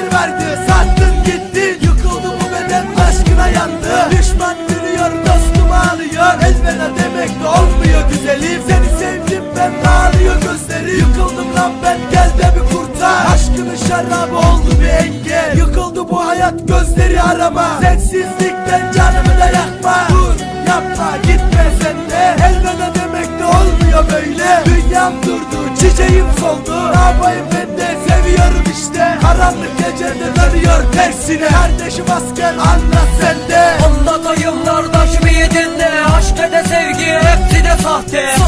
değer verdi Sattın gittin yıkıldı bu beden aşkına yandı. Düşman gülüyor dostum ağlıyor. Elveda demek de olmuyor güzelim. Seni sevdim ben ağlıyor gözleri. Yıkıldım lan ben gel de bir kurtar. Aşkının şarabı oldu bir engel. Yıkıldı bu hayat gözleri arama. Sensizlikten canımı da yakma. Dur yapma gitme sen de. Elveda demek de olmuyor böyle. Dünyam durdu çiçeğim soldu. Ne yapayım seviyorum işte. Karanlık gecede dönüyor tersine. Kardeşim asker anlat sen de. Anlatayım kardeşim iyi dinle. Aşk ne de sevgi hepsi de sahte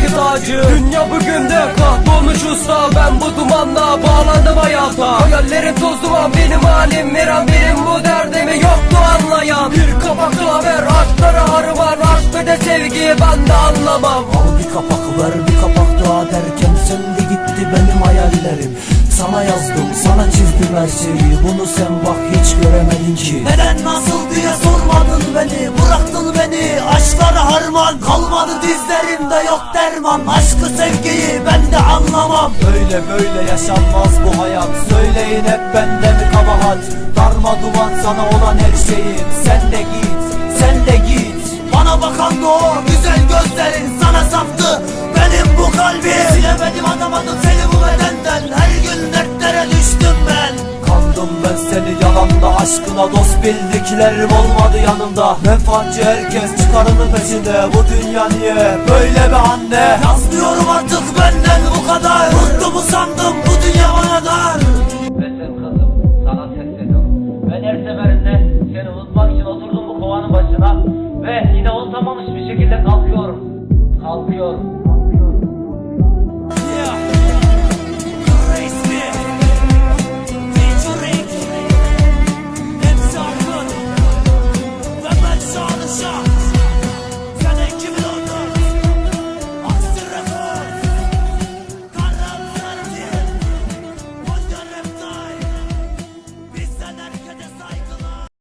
kalbimdeki tacı. Dünya bugün de kahrolmuş usta. Ben bu dumanla bağlandım hayata. Hayallerim toz duman benim halim Miran benim bu derdimi yoktu anlayan. Bir kapaklı haber aşklara harman Aşk ve de sevgiyi ben de anlamam. Al bir kapak ver bir kapak daha derken Sen de gitti benim hayallerim. Sana yazdım sana çizdim her şeyi. Bunu sen bak hiç göremedin ki. Neden nasıl diye sormadın beni yok derman Aşkı sevgiyi ben de anlamam. Böyle böyle yaşanmaz bu hayat. Söyleyin hep bende mi kabahat. Darma duman sana olan her şeyim Sen de git sen de git. Bana bakan da o güzel gözlerin sana saptı. Benim bu kalbi seni yalanla aşkına dost bildiklerim olmadı yanımda Menfaatçi herkes çıkarının peşinde Bu dünya niye böyle be anne Yazmıyorum artık benden bu kadar Mutlu mu sandım bu dünya bana dar sen kızım sana sesleniyorum. Ben her seferinde seni unutmak için oturdum bu kovanın başına ve yine unutamamış bir şekilde kalkıyorum. Kalkıyorum.